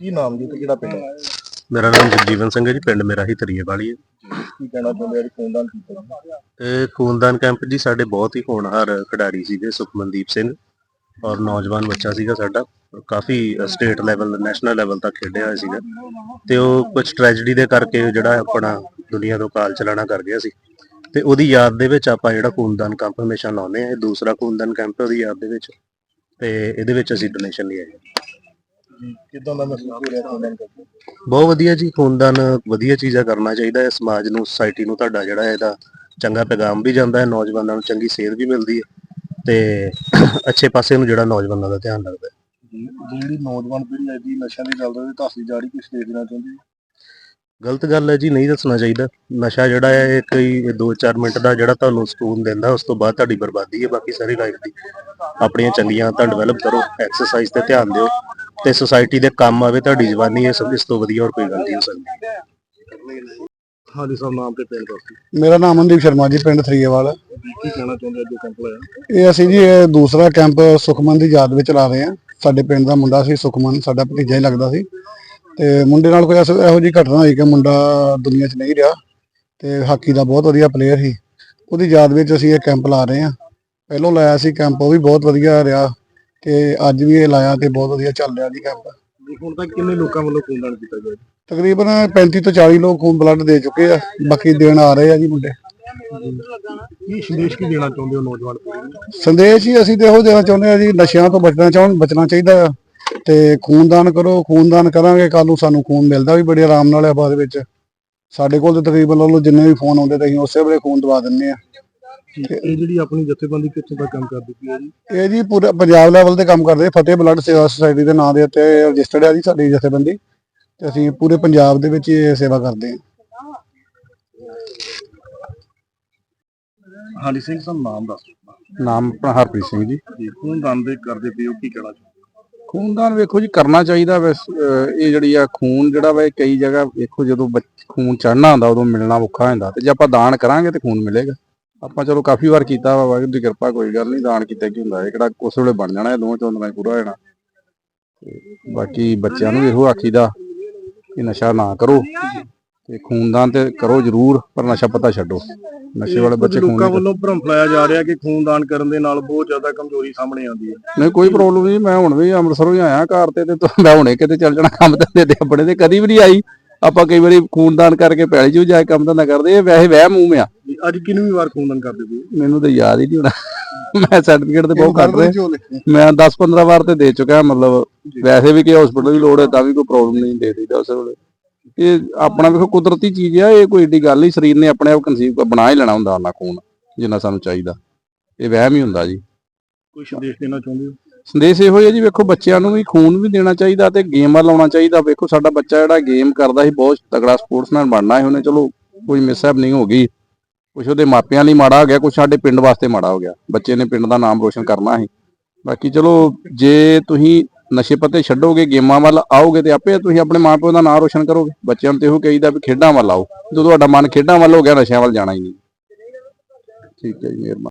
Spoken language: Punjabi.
ਕੀ ਨਾਮ ਜੀ ਤੇ ਕਿਹੜਾ ਪਿੰਡ ਹੈ? ਮੇਰਾ ਨਾਮ ਜਗਜੀਵਨ ਸਿੰਘ ਹੈ ਜੀ ਪਿੰਡ ਮੇਰਾ ਹੀ ਤਰੀਏ ਵਾਲੀ ਹੈ। ਕੀ ਕਹਿਣਾ ਚਾਹੁੰਦੇ ਜੀ ਖੂਨਦਾਨ ਕੀਤਾ? ਇਹ ਖੂਨਦਾਨ ਕੈਂਪ ਜੀ ਸਾਡੇ ਬਹੁਤ ਹੀ ਹੋਣਹਾਰ ਖਿਡਾਰੀ ਸੀਗੇ ਸੁਖਮਨਦੀਪ ਸਿੰਘ ਔਰ ਨੌਜਵਾਨ ਬੱਚਾ ਸੀਗਾ ਸਾਡਾ। ਕਾਫੀ ਸਟੇਟ ਲੈਵਲ ਨੈਸ਼ਨਲ ਲੈਵਲ ਤੱਕ ਖੇਡਿਆ ਹੋਇਆ ਸੀਗਾ। ਤੇ ਉਹ ਕੁਝ ਟ੍ਰੈਜੇਡੀ ਦੇ ਕਰਕੇ ਜਿਹੜਾ ਆਪਣਾ ਦੁਨੀਆ ਤੋਂ ਕਾਲ ਚਲਾਣਾ ਕਰ ਗਿਆ ਸੀ। ਤੇ ਉਹਦੀ ਯਾਦ ਦੇ ਵਿੱਚ ਆਪਾਂ ਜਿਹੜਾ ਖੂਨਦਾਨ ਕੈਂਪ ਹਮੇਸ਼ਾ ਲਾਉਂਦੇ ਆ ਇਹ ਦੂਸਰਾ ਖੂਨਦਾਨ ਕੈਂਪ ਹੈ ਉਹਦੀ ਯਾਦ ਦੇ ਵਿੱਚ। ਤੇ ਇਹਦੇ ਵਿੱਚ ਅਸੀਂ ਡੋਨੇਸ਼ਨ ਲਈ ਆਏ ਹਾਂ। ਕਿਦਾਂ ਦਾ ਮਹਿਸੂਸ ਹੋ ਰਿਹਾ ਖੂਨਦਾਨ ਕਰਕੇ ਬਹੁਤ ਵਧੀਆ ਜੀ ਖੂਨਦਾਨ ਵਧੀਆ ਚੀਜ਼ਾਂ ਕਰਨਾ ਚਾਹੀਦਾ ਹੈ ਸਮਾਜ ਨੂੰ ਸੋਸਾਇਟੀ ਨੂੰ ਤੁਹਾਡਾ ਜਿਹੜਾ ਹੈ ਇਹਦਾ ਚੰਗਾ ਪੈਗਾਮ ਵੀ ਜਾਂਦਾ ਹੈ ਨੌਜਵਾਨਾਂ ਨੂੰ ਚੰਗੀ ਸੇਧ ਵੀ ਮਿਲਦੀ ਹੈ ਤੇ ਅੱਛੇ ਪਾਸੇ ਨੂੰ ਜਿਹੜਾ ਨੌਜਵਾਨਾਂ ਦਾ ਧਿਆਨ ਲੱਗਦਾ ਹੈ। ਜੀ ਜਿਹੜੀ ਨੌਜਵਾਨ ਪੀੜ੍ਹੀ ਹੈ ਜੀ ਨਸ਼ਿਆਂ ਦੇ ਚੱਲਦੇ ਤੇ ਧਾਸੀ ਜਾਰੀ ਕਿਸ ਦੇ ਦੇਣਾ ਚਾਹੁੰਦੀ ਹੈ। ਗਲਤ ਗੱਲ ਹੈ ਜੀ ਨਹੀਂ ਦੱਸਣਾ ਚਾਹੀਦਾ। ਨਸ਼ਾ ਜਿਹੜਾ ਹੈ ਇਹ ਕੋਈ 2-4 ਮਿੰਟ ਦਾ ਜਿਹੜਾ ਤੁਹਾਨੂੰ ਸਕੂਨ ਦਿੰਦਾ ਉਸ ਤੋਂ ਬਾਅਦ ਤੁਹਾਡੀ ਬਰਬਾਦੀ ਹੈ ਬਾਕੀ ਸਾਰੀ ਲਾਈਫ ਦੀ। ਆਪਣੀਆਂ ਚੰਗੀਆਂ ਤਾਂ ਡਿਵੈਲਪ ਕਰੋ ਐਕਸਰਸਾਈਜ਼ ਤੇ ਧਿਆਨ ਦਿਓ। ਤੇ ਸੋਸਾਇਟੀ ਦੇ ਕੰਮ ਆਵੇ ਤੁਹਾਡੀ ਜਵਾਨੀ ਇਹ ਸਭ ਇਸ ਤੋਂ ਵਧੀਆ ਹੋਰ ਕੋਈ ਗੱਲ ਨਹੀਂ ਹੋ ਸਕਦੀ। ਹਾਂਜੀ ਸਭ ਨਾਮ ਤੇ ਪਿੰਡ ਦੱਸੋ ਮੇਰਾ ਨਾਮ ਮਨਦੀਪ ਸ਼ਰਮਾ ਜੀ ਪਿੰਡ ਥਰੀਏਵਾਲ। ਜੀ ਕੀ ਕਹਿਣਾ ਚਾਹੁੰਦੇ ਆ ਜੋ ਕੈਂਪ ਲਾਇਆ? ਇਹ ਅਸੀਂ ਜੀ ਇਹ ਦੂਸਰਾ ਕੈਂਪ ਸੁਖਮਨ ਦੀ ਯਾਦ ਵਿੱਚ ਲਾ ਰਹੇ ਹਾਂ। ਸਾਡੇ ਪਿੰਡ ਦਾ ਮੁੰਡਾ ਸੀ ਸੁਖਮਨ ਸਾਡਾ ਭਤੀਜਾ ਹੀ ਲੱਗਦਾ ਸੀ। ਤੇ ਮੁੰਡੇ ਨਾਲ ਕੋਈ ਐਸੋ- ਇਹੋ ਜਿਹੀ ਘਟਨਾ ਹੋਈ ਕਿ ਮੁੰਡਾ ਦੁਨੀਆ 'ਚ ਨਹੀਂ ਰਿਹਾ ਤੇ ਹਾਕੀ ਦਾ ਬਹੁਤ ਵਧੀਆ ਪਲੇਅਰ ਸੀ। ਉਹਦੀ ਯਾਦ ਵਿੱਚ ਅਸੀਂ ਇਹ ਕੈਂਪ ਲਾ ਰਹੇ ਹਾਂ। ਪਹਿਲੋਂ ਲਾਇਆ ਸੀ ਕੈਂਪ ਉਹ ਵੀ ਬਹੁਤ ਵਧੀਆ ਰਿਹਾ। ਤੇ ਅੱਜ ਵੀ ਇਹ ਲਾਇਆ ਤੇ ਬਹੁਤ ਵਧੀਆ ਚੱਲ ਰਿਹਾ ਜੀ ਜੀ ਹੁਣ ਤੱਕ ਕਿੰਨੇ ਲੋਕਾਂ ਵੱਲੋਂ ਖੂਨਦਾਨ ਕੀਤਾ ਗਿਆ ਜੀ? ਤਕਰੀਬਨ 35 ਤੋਂ 40 ਲੋਕ ਖੂਨ ਬਲੱਡ ਦੇ ਚੁੱਕੇ ਆ ਬਾਕੀ ਦੇਣ ਆ ਰਹੇ ਆ ਜੀ ਮੁੰਡੇ। ਕੀ ਸੰਦੇਸ਼ ਕੀ ਦੇਣਾ ਚਾਹੁੰਦੇ ਹੋ ਨੌਜਵਾਨ ਪੀੜ੍ਹੀ ਨੂੰ? ਸੰਦੇਸ਼ ਹੀ ਅਸੀਂ ਇਹੋ ਦੇਣਾ ਚਾਹੁੰਦੇ ਆ ਜੀ ਨਸ਼ਿਆਂ ਤੋਂ ਬਚਣਾ ਚਾਹੁੰ ਬਚਣਾ ਚਾਹੀਦਾ ਆ। ਤੇ ਖੂਨਦਾਨ ਕਰੋ ਖੂਨਦਾਨ ਕਰਾਂਗੇ ਕੱਲ ਨੂੰ ਸਾਨੂੰ ਖੂਨ ਮਿਲਦਾ ਵੀ ਬੜੇ ਆਰਾਮ ਨਾਲ ਆ ਬਾਅਦ ਵਿੱਚ। ਸਾਡੇ ਕੋਲ ਤੇ ਤਕਰੀਬਨ ਲਓ ਜਿੰਨੇ ਵੀ ਫੋਨ ਆਉਂਦੇ ਤੇ ਅਸੀਂ ਉਸੇ ਵੇਲੇ ਖੂਨ ਦਵਾ ਦਿੰਨੇ ਆ। ਇਹ ਜਿਹੜੀ ਆਪਣੀ ਜਥੇਬੰਦੀ ਕਿੱਥੋਂ ਤੱਕ ਕੰਮ ਕਰਦੀ ਪਈ ਹੈ ਜੀ? ਇਹ ਜੀ ਪੂਰਾ ਪੰਜਾਬ ਲੈਵਲ ਤੇ ਕੰਮ ਕਰਦੇ ਫਤਿਹ ਬਲੱਡ ਸੇਵਾ ਸੁਸਾਇਟੀ ਦੇ ਨਾਂ ਦੇ ਉੱਤੇ ਰਜਿਸਟਰਡ ਆ ਜੀ ਸਾਡੀ ਜਥੇਬੰਦੀ। ਤੇ ਅਸੀਂ ਪੂਰੇ ਪੰਜਾਬ ਦੇ ਵਿੱਚ ਹੀ ਇਹ ਸੇਵਾ ਕਰਦੇ ਹਾਂ ਹਾਂਜੀ ਸਿੰਘ ਸਾਹਿਬ ਨਾਮ ਦੱਸੋ ਨਾਮ ਆਪਣਾ ਹਰਪ੍ਰੀਤ ਸਿੰਘ ਜੀ। ਜੀ ਖੂਨਦਾਨ ਦੇ ਕਰਦੇ ਪਏ ਹੋ ਕੀ ਕਹਿਣਾ ਚਾਹੁੰਦੇ ਖੂਨਦਾਨ ਵੇਖੋ ਜੀ ਕਰਨਾ ਚਾਹੀਦਾ ਵੈਸ ਅਹ ਇਹ ਜਿਹੜੀ ਆ ਖੂਨ ਜਿਹੜਾ ਵਾ ਇਹ ਕਈ ਜਗ੍ਹਾ ਵੇਖੋ ਜਦੋਂ ਬੱਚ- ਖੂਨ ਚੜਨਾ ਹੁੰਦਾ ਉਦੋਂ ਮਿਲਣਾ ਔਖਾ ਹੋ ਜਾਂਦਾ। ਤੇ ਜੇ ਆਪਾਂ ਦਾਨ ਕਰਾਂਗੇ ਤੇ ਖੂਨ ਮਿਲੇਗਾ। ਆਪਾਂ ਚਲੋ ਕਾਫੀ ਵਾਰ ਕੀਤਾ ਵਾ ਵਾਹਿਗੁਰੂ ਦੀ ਕਿਰਪਾ ਕੋਈ ਗੱਲ ਨਹੀਂ ਦਾਨ ਕੀਤਾ ਕੀ ਹੁੰਦਾ ਇਹ ਕਿਹੜਾ ਉਸ ਵੇਲੇ ਬਣ ਜਾਣਾ ਇਹ ਦੋਵਾਂ 'ਚ ਪੂਰਾ ਹੋ ਜਾਣਾ। ਬਾਕੀ ਬੱਚਿਆਂ ਨੂੰ ਇਹੋ ਆਖੀਦਾ ਕਿ ਨਸ਼ਾ ਨਾ ਕਰੋ ਤੇ ਖੂਨਦਾਨ ਤੇ ਕਰੋ ਜ਼ਰੂਰ ਪਰ ਨਸ਼ਾ ਪਤਾ ਛੱਡੋ। ਨਸ਼ੇ ਵਾਲੇ ਬੱਚੇ ਖੂਨ ਲੋਕਾਂ ਵੱਲੋਂ ਭਰਮ ਫੈਲਾਇਆ ਜਾ ਰਿਹਾ ਕਿ ਖੂਨਦਾਨ ਕਰਨ ਦੇ ਨਾਲ ਬਹੁਤ ਜ਼ਿਆਦਾ ਕਮਜ਼ੋਰੀ ਸਾਹਮਣੇ ਆਉਂਦੀ ਹੈ। ਨਹੀਂ ਕੋਈ ਪ੍ਰੋਬਲਮ ਨਹੀਂ ਮੈਂ ਹੁਣ ਵੀ ਅੰਮ੍ਰਿਤਸਰੋਂ ਹੀ ਆਇਆ ਘਰ ਤੇ ਤੇ ਮੈਂ ਹੁਣੇ ਕਿਤੇ ਚੱਲ ਜਾਣਾ ਕੰਮ ਧੰਦੇ ਤੇ ਆਪਣੇ ਤੇ ਕਦੀ ਵੀ ਨਹੀਂ ਆਈ। ਆਪਾਂ ਕਈ ਵਾਰੀ ਖੂਨਦਾਨ ਕਰਕੇ ਪੈਲੀ 'ਚ ਵੀ ਜਾ ਕੇ ਕੰਮ ਧੰਦਾ ਕਰਦੇ ਇਹ ਵੈਸੇ ਵਹਿ ਮੂੰਹ ਆ। ਅੱਜ ਕਿੰਨੀ ਵਾਰ ਖੂਨਦਾਨ ਕਰਦੇ ਹੋ? ਮੈਨੂੰ ਤਾਂ ਯਾਦ ਹੀ ਨਹੀਂ ਹੋਣਾ। ਮੈਂ ਸਰਟੀਫਿਕੇਟ ਤੇ ਬਹੁਤ ਕੱਟ ਰਿਹਾ। ਮੈਂ 10-15 ਵਾਰ ਤੇ ਦੇ ਚੁੱਕਿਆ ਮਤਲਬ ਵੈਸੇ ਵੀ ਕਿ ਹਸਪੀਟਲ ਦੀ ਲੋੜ ਹੈ ਤਾਂ ਵੀ ਕੋਈ ਪ੍ਰੋਬਲਮ ਨਹੀਂ ਦੇ ਦਿੱਤਾ ਉਸ ਵੇਲੇ। ਇਹ ਆਪਣਾ ਵੇਖੋ ਕੁਦਰਤੀ ਚੀਜ਼ ਆ ਇਹ ਕੋਈ ਏਡੀ ਗੱਲ ਨਹੀਂ ਸਰੀਰ ਨੇ ਆਪਣੇ ਆਪ ਕਨਸੀਵ ਬਣਾ ਹੀ ਲੈਣਾ ਹੁੰਦਾ ਉਹਨਾਂ ਖੂਨ ਜਿੰਨਾ ਸਾਨੂੰ ਚਾਹੀਦਾ। ਇਹ ਵਹਿਮ ਹੀ ਹੁੰਦਾ ਜੀ। ਕੋਈ ਸੰਦੇਸ਼ ਦੇਣਾ ਚਾਹੁੰਦੇ ਹੋ? ਸੰਦੇਸ਼ ਇਹੋ ਹੀ ਹੈ ਜੀ ਵੇਖੋ ਬੱਚਿਆਂ ਨੂੰ ਵੀ ਖੂਨ ਵੀ ਦੇਣਾ ਚਾਹੀਦਾ ਤੇ ਗੇਮ ਵੱਲ ਲਾਉਣਾ ਚਾਹੀਦਾ। ਵੇਖੋ ਸਾਡਾ ਬੱਚਾ ਜਿਹੜਾ ਗੇਮ ਕਰਦਾ ਸੀ ਬਹੁਤ ਤਗੜਾ ਸਪੋਰਟਸਮੈਨ ਬਣਨਾ ਸੀ ਉਹਨੇ ਚਲੋ ਕੋਈ ਮਿਸਹੈਪ ਨਹੀਂ ਹੋ ਗਈ। ਕੁਛ ਉਹਦੇ ਮਾਪਿਆਂ ਲਈ ਮਾੜਾ ਹੋ ਗਿਆ, ਕੁਛ ਸਾਡੇ ਪਿੰਡ ਵਾਸਤੇ ਮਾੜਾ ਹੋ ਗਿਆ। ਬੱਚੇ ਨੇ ਪਿੰਡ ਦਾ ਨਾਮ ਰੋਸ਼ਨ ਕਰਨਾ ਸੀ। ਬਾਕੀ ਚਲੋ, ਜੇ ਤੁਸੀਂ ਨਸ਼ੇ ਪੱਤੇ ਛੱਡੋਗੇ, ਗੇਮਾਂ ਵੱਲ ਆਓਗੇ ਤੇ ਆਪੇ ਤੁਸੀਂ ਆਪਣੇ ਮਾਪਿਆਂ ਦਾ ਨਾਮ ਰੋਸ਼ਨ ਕਰੋਗੇ। ਬੱਚਿਆਂ ਨੂੰ ਤੇ ਇਹੋ ਕਹੀਦਾ ਵੀ ਖੇਡਾਂ ਵੱਲ ਆਓ। ਜਦੋਂ ਤੁਹਾਡਾ ਮਨ ਖੇਡਾਂ ਵੱਲ ਹੋ ਗਿਆ, ਨਸ਼ਿਆਂ ਵੱਲ ਜਾਣਾ ਹੀ ਨਹੀਂ। ਠੀਕ ਹੈ ਜੀ, ਮਿਹਰਬਾਨੀ।